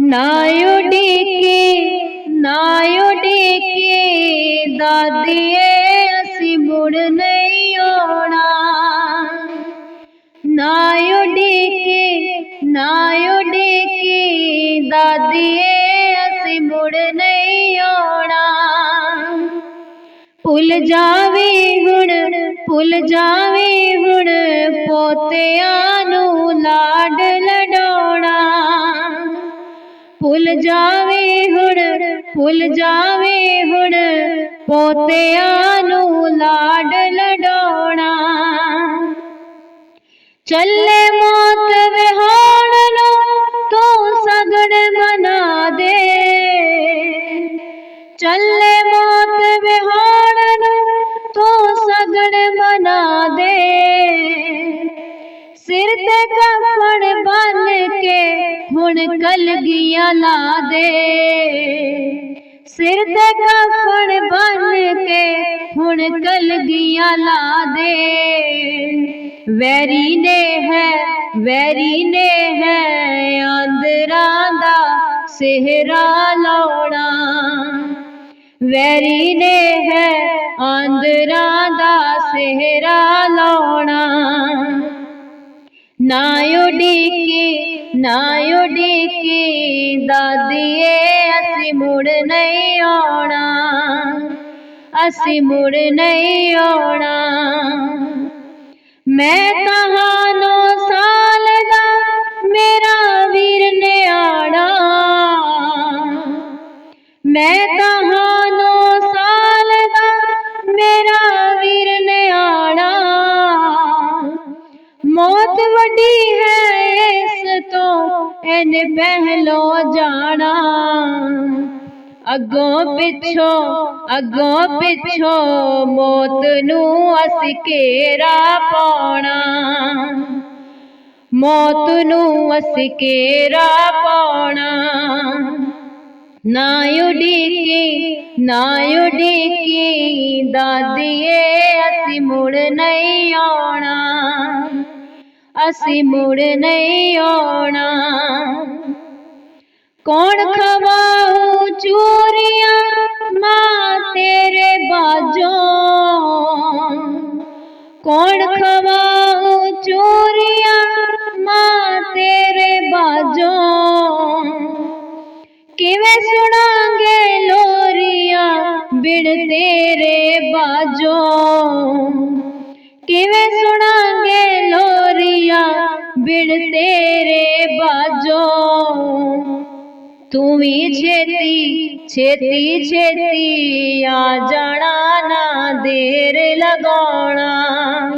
ਨਾ ਉਡੀਕੇ ਨਾ ਉਡੀਕੇ ਦਾਦੀਏ, ਅਸੀਂ ਮੁੜ ਨਹੀਂ ਆਉਣਾ। ਨਾ ਉਡੀਕੇ ਨਾ ਉਡੀਕੇ ਦਾਦੀਏ, ਅਸੀਂ ਮੁੜ ਨਹੀਂ ਆਉਣਾ। ਭੁੱਲ ਜਾਵੇ ਹੁਣ, ਭੁੱਲ ਜਾਵੇ ਹੁਣ, ਪੋਤਿਆਂ ਨੂੰ ਲਾਡ ਲਡਾਉਣਾ। ਭੁੱਲ ਜਾਵੇ ਹੁਣ, ਭੁੱਲ ਜਾਵੇ ਹੁਣ। ਪੋਤਿਆਂ ਨੂੰ ਲਾਡ ਲਡਾਉਣਾ। ਚੱਲੇ ਮੌਤ ਵਿਹਾਣ ਨੂੰ ਤੂੰ ਸਗਣ ਮਨਾ ਦੇ। ਚੱਲੇ ਮੌਤ ਵਿਹਾਣ ਨੂੰ ਤੂੰ ਸਗੜ ਮਨਾ ਦੇ। ਸਿਰ ਤੇ ਕਫਨ ਹੁਣ ਕਲਗੀਆਂ ਲਾ ਦੇ। ਸਿਰ ਤੇ ਕਫਨ ਬੰਨ ਕੇ ਹੁਣ ਕਲਗੀਆਂ ਲਾ ਦੇ। ਵੈਰੀ ਨੇ ਹੈ, ਵੈਰੀ ਨੇ ਹੈ, ਆਂਦਰਾਂ ਦਾ ਸਿਹਰਾ ਲਾਉਣਾ। ਵੈਰੀ ਨੇ ਹੈ, ਆਂਦਰਾਂ ਦਾ ਨਾ ਉਡੀਕੇ ਦਾਦੀਏ ਅਸੀਂ ਮੁੜ ਨਹੀਂ ਆਉਣਾ। ਅਸੀਂ ਮੁੜ ਨਹੀਂ ਆਉਣਾ। ਮੈਂ ਤਾਂ ਇਹਨੇ ਪਹਿਲੋਂ ਜਾਣਾ। ਅੱਗੋਂ ਪਿੱਛੋਂ ਅੱਗੋਂ ਪਿੱਛੋਂ ਮੌਤ ਨੂੰ ਅਸੀਂ ਘੇਰਾ ਪਾਉਣਾ। ਮੌਤ ਨੂੰ ਅਸੀਂ ਘੇਰਾ ਪਾਉਣਾ। ਨਾ ਉਡੀਕੇ ਨਾ ਉਡੀਕੇ, ਦਾਦੀਏ, ਅਸੀਂ ਮੁੜ ਨਹੀਂ ਆਉਣਾ। ਅਸੀਂ ਮੁੜ ਨਹੀਂ ਆਉਣਾ। ਕੌਣ ਖਵਾਉ ਚੂਰੀਆਂ? ਮਾਂ ਤੇਰੇ ਬਾਜੋਂ। ਕੌਣ ਖਵਾਉ ਚੂਰੀਆਂ? ਮਾਂ ਤੇਰੇ ਬਾਜੋਂ। ਕਿਵੇਂ ਸੁਣਾਂਗੇ ਲੋਰੀਆਂ ਬਿਨ ਤੇਰੇ ਬਾਜੋਂ? ਕਿਵੇਂ ਸੁਣਾਂਗੇ ਲੋਰੀਆਂ ਬਿਨ ਤੇਰੇ ਬਾਜੋਂ? তুমি ছেতি ছেতি ছেতি આ જણાના દેર લગાણા